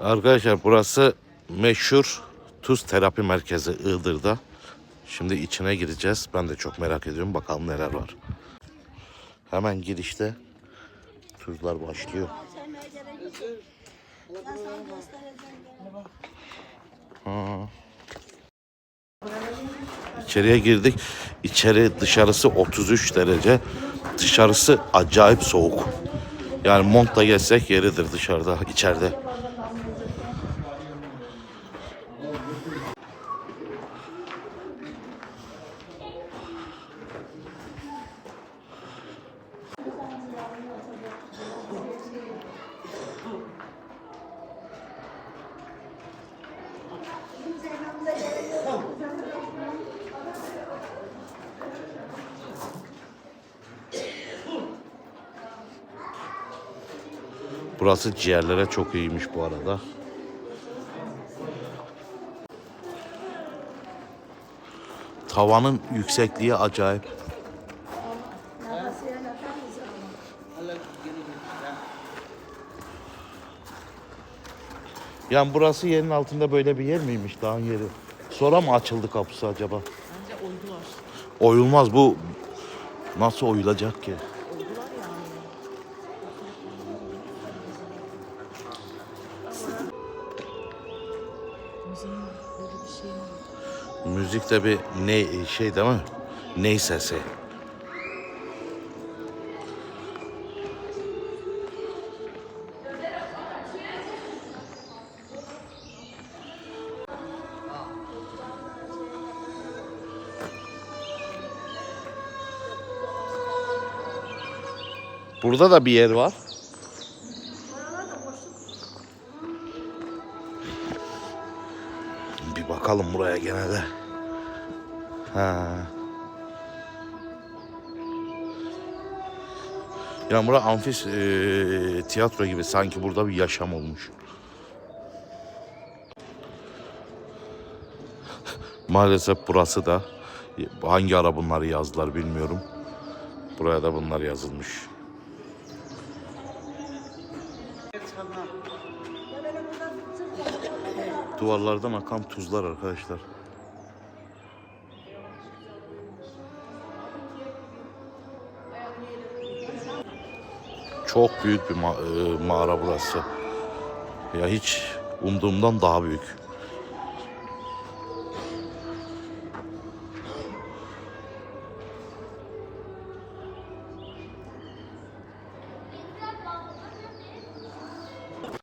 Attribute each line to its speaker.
Speaker 1: Arkadaşlar burası meşhur tuz terapi merkezi Iğdır'da. Şimdi içine gireceğiz. Ben de çok merak ediyorum. Bakalım neler var. Hemen girişte tuzlar başlıyor. İçeriye girdik. İçeri dışarısı 33 derece. Dışarısı acayip soğuk. Yani montla gezsek yeridir dışarıda, içeride. Burası ciğerlere çok iyiymiş bu arada. Tavanın yüksekliği acayip. Yani burası yerin altında böyle bir yer miymiş dağın yeri? Sonra mı açıldı kapısı acaba?
Speaker 2: Bence oydular.
Speaker 1: Oyulmaz bu. Nasıl oyulacak ki?
Speaker 2: Müziğin böyle bir şey mi?
Speaker 1: Müzikte bir ne şey değil mi? Ney sesi. Burada da bir yer var. Bakalım buraya gene de. Ha. Yani bura amfis eee, tiyatro gibi sanki burada bir yaşam olmuş. Maalesef burası da hangi ara bunları yazdılar bilmiyorum. Buraya da bunlar yazılmış. Duvarlardan akan tuzlar arkadaşlar. Çok büyük bir ma- e, mağara burası. Ya hiç umduğumdan daha büyük.